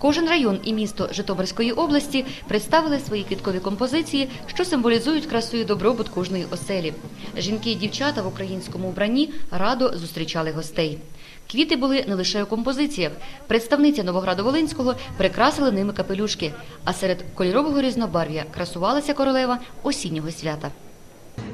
Кожен район і місто Житомирської області представили свої квіткові композиції, що символізують красу і добробут кожної оселі. Жінки і дівчата в українському вбранні радо зустрічали гостей. Квіти були не лише у композиціях. Представниця Новограду-Волинського прикрасили ними капелюшки, а серед кольорового різнобарв'я красувалася королева осіннього свята.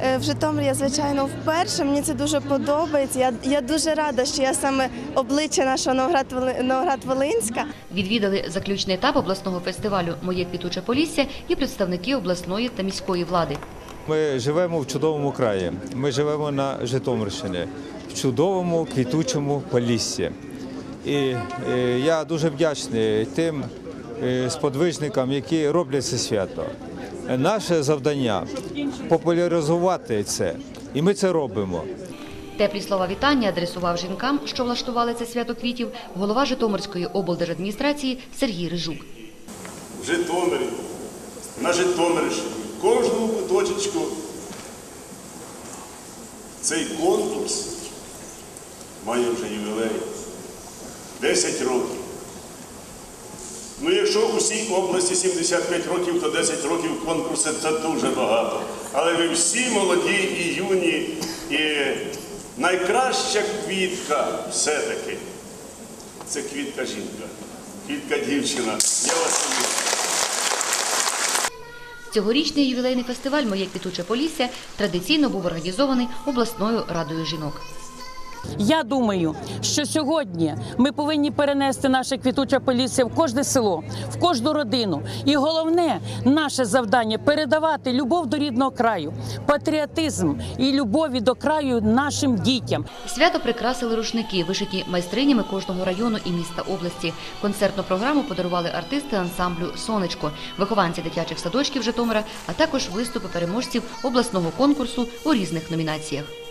Е, В Житомирі я, звичайно, вперше. Мені це дуже подобається. Я, я дуже рада, що я саме обличчя нашого Новоград- Новоград-Волинська. Відвідали заключний етап обласного фестивалю Моє квітуче Полісся і представники обласної та міської влади. Ми живемо в чудовому краї. Ми живемо на Житомирщині, в чудовому квітучому поліссі. І е, я дуже вдячний тим е, сподвижникам, які роблять це свято. Наше завдання популяризувати це, і ми це робимо. Теплі слова вітання адресував жінкам, що влаштували це свято квітів, голова Житомирської облдержадміністрації Сергій Рижук. в Житомирі, на Житомирщині, в кожному куточечку цей конкурс має вже ювілей 10 років. Ну, якщо у всій області 75 років, то 10 років конкурсу це дуже багато. Але ви всі молоді і юні, і найкраща квітка все-таки це квітка жінка, квітка дівчина. Я вас люблю. Цьогорічний ювілейний фестиваль Моє квітуче Полісся традиційно був організований обласною радою жінок. Я думаю, що сьогодні ми повинні перенести наше квітуче полісся в кожне село, в кожну родину. І головне наше завдання передавати любов до рідного краю, патріотизм і любові до краю нашим дітям. Свято прикрасили рушники, вишиті майстринями кожного району і міста області. Концертну програму подарували артисти ансамблю Сонечко, вихованці дитячих садочків Житомира, а також виступи переможців обласного конкурсу у різних номінаціях.